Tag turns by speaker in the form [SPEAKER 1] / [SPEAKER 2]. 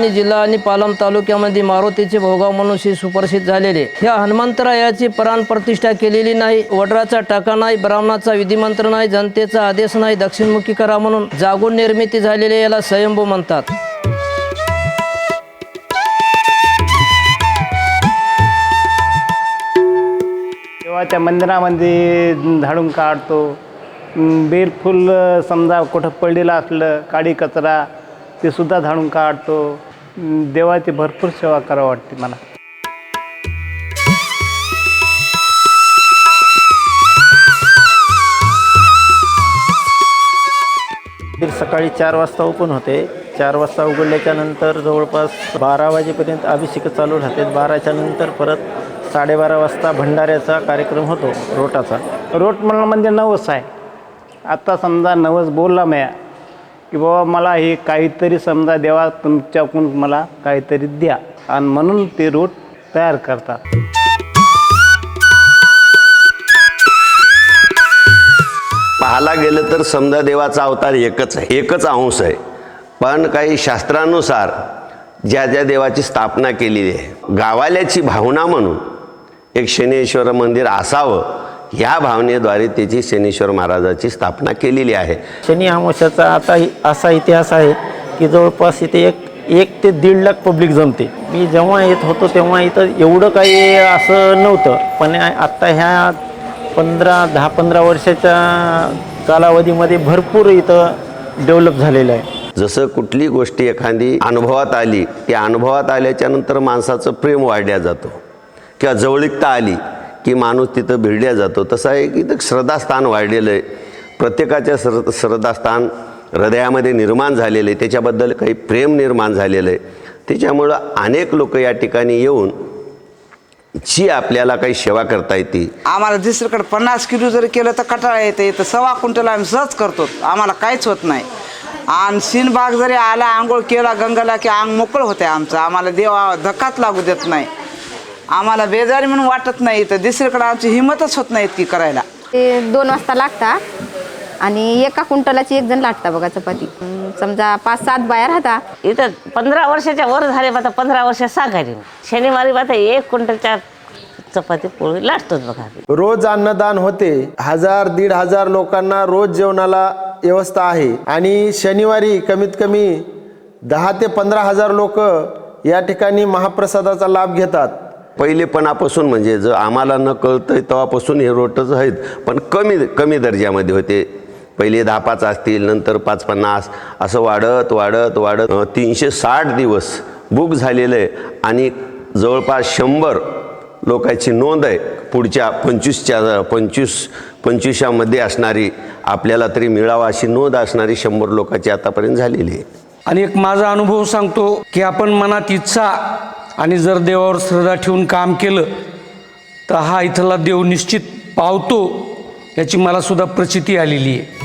[SPEAKER 1] जिल्हा आणि पालम तालुक्यामध्ये मारुतीचे भोगाव म्हणून श्री सुप्रसिद्ध झालेले. ह्या हनुमंतरायाची प्राण प्रतिष्ठा केलेली नाही. वडराचा टाका नाही ब्राह्मणाचा विधिमंत्र नाही जनतेचा आदेश नाही दक्षिणमुखी करा म्हणून जागून निर्मिती झालेले याला स्वयंभू म्हणतात.
[SPEAKER 2] तेव्हा त्या मंदिरामध्ये झाडून काढतो. बेरफुल बेलफुल समजा कुठं पडलेलं असलं काडी कचरा ते सुद्धा झाडून काढतो. देवाची भरपूर सेवा करावं वाटते मला.
[SPEAKER 3] सकाळी चार वाजता ओपन होते. चार वाजता उघडल्याच्या नंतर जवळपास बारा वाजेपर्यंत अभिषेक चालू राहते. बाराच्या नंतर परत साडेबारा वाजता भंडाऱ्याचा कार्यक्रम होतो रोटाचा.
[SPEAKER 2] रोट म्हणणं म्हणजे नवस आहे. आत्ता समजा नवस बोलला म्या की बाबा मला हे काहीतरी समजा देवा तुमच्याकडून मला काहीतरी द्या. आणि म्हणून ते रोट तयार करतात.
[SPEAKER 4] पाहायला गेलं तर समजा देवाचा अवतार एकच आहे. एकच अंश आहे. पण काही शास्त्रानुसार ज्या ज्या देवाची स्थापना केलेली आहे गावाल्याची भावना म्हणून एक शनेश्वर मंदिर असावं ह्या भावनेद्वारे त्याची शनेश्वर महाराजाची स्थापना केलेली आहे.
[SPEAKER 3] शनी अमावस्याचा आता असा इतिहास आहे की जवळपास इथे एक एक ते दीड लाख पब्लिक जमते. मी जेव्हा येत होतो तेव्हा इथं एवढं काही असं नव्हतं. पण आत्ता ह्या पंधरा दहा पंधरा वर्षाच्या कालावधीमध्ये भरपूर इथं डेव्हलप झालेलं आहे.
[SPEAKER 4] जसं कुठली गोष्टी एखादी अनुभवात आली त्या अनुभवात आल्याच्यानंतर माणसाचं प्रेम वाढल्या जातो. किंवा जवळीकता आली की माणूस तिथं भिडल्या जातो. तसं आहे की इथं श्रद्धास्थान वाढलेलं आहे. प्रत्येकाच्या श्र श्रद्धास्थान हृदयामध्ये निर्माण झालेलं आहे. त्याच्याबद्दल काही प्रेम निर्माण झालेलं आहे. त्याच्यामुळं अनेक लोक या ठिकाणी येऊन जी आपल्याला काही सेवा करता येते.
[SPEAKER 5] आम्हाला दुसरीकडे पन्नास किलो जर केलं तर कटाळा येते. तर सव्वा क्विंटल आम्ही सहज करतो. आम्हाला काहीच होत नाही. आणि सीनबाग जरी आला आंघोळ केला गंगाला की अंग मोकळं होते आमचं. आम्हाला देवा धक्काच लागू देत नाही. आम्हाला बेजारी म्हणून वाटत नाही तर दुसरीकडे आमची हिंमतच होत नाही ती करायला.
[SPEAKER 6] ते दोन वाजता लागता आणि एका कुंटलाची एक जण लाटता बघा चपाती. अं, समजा पाच सात बाया राहता.
[SPEAKER 7] इथं पंधरा वर्षाच्या वर झाले आता पंधरा वर्ष सांगायचे शनिवारी आता एक क्विंटलच्या चपाती पोळी लाटतोच बघा
[SPEAKER 8] रोज अन्नदान होते. हजार दीड हजार लोकांना रोज जेवणाला व्यवस्था आहे. आणि शनिवारी कमीत कमी दहा ते पंधरा हजार लोक या ठिकाणी महाप्रसादाचा लाभ घेतात.
[SPEAKER 4] पहिलेपणापासून म्हणजे जर आम्हाला न कळतंय तेव्हापासून हे रोटच आहेत. पण कमी कमी दर्जामध्ये होते. पहिले दहा पाच असतील नंतर पाच पन्नास असं वाढत वाढत वाढत तीनशे साठ दिवस बुक झालेलं आहे. आणि जवळपास शंभर लोकांची नोंद आहे. पुढच्या पंचवीसच्या पंचवीस पंचवीसामध्ये असणारी आपल्याला तरी मिळावा अशी नोंद असणारी शंभर लोकांची आतापर्यंत झालेली आहे.
[SPEAKER 9] आणि एक माझा अनुभव सांगतो की आपण मनात इच्छा आणि जर देवावर श्रद्धा ठेवून काम केलं तर हा इथला देव निश्चित पावतो याची मलासुद्धा प्रचिती आलेली आहे.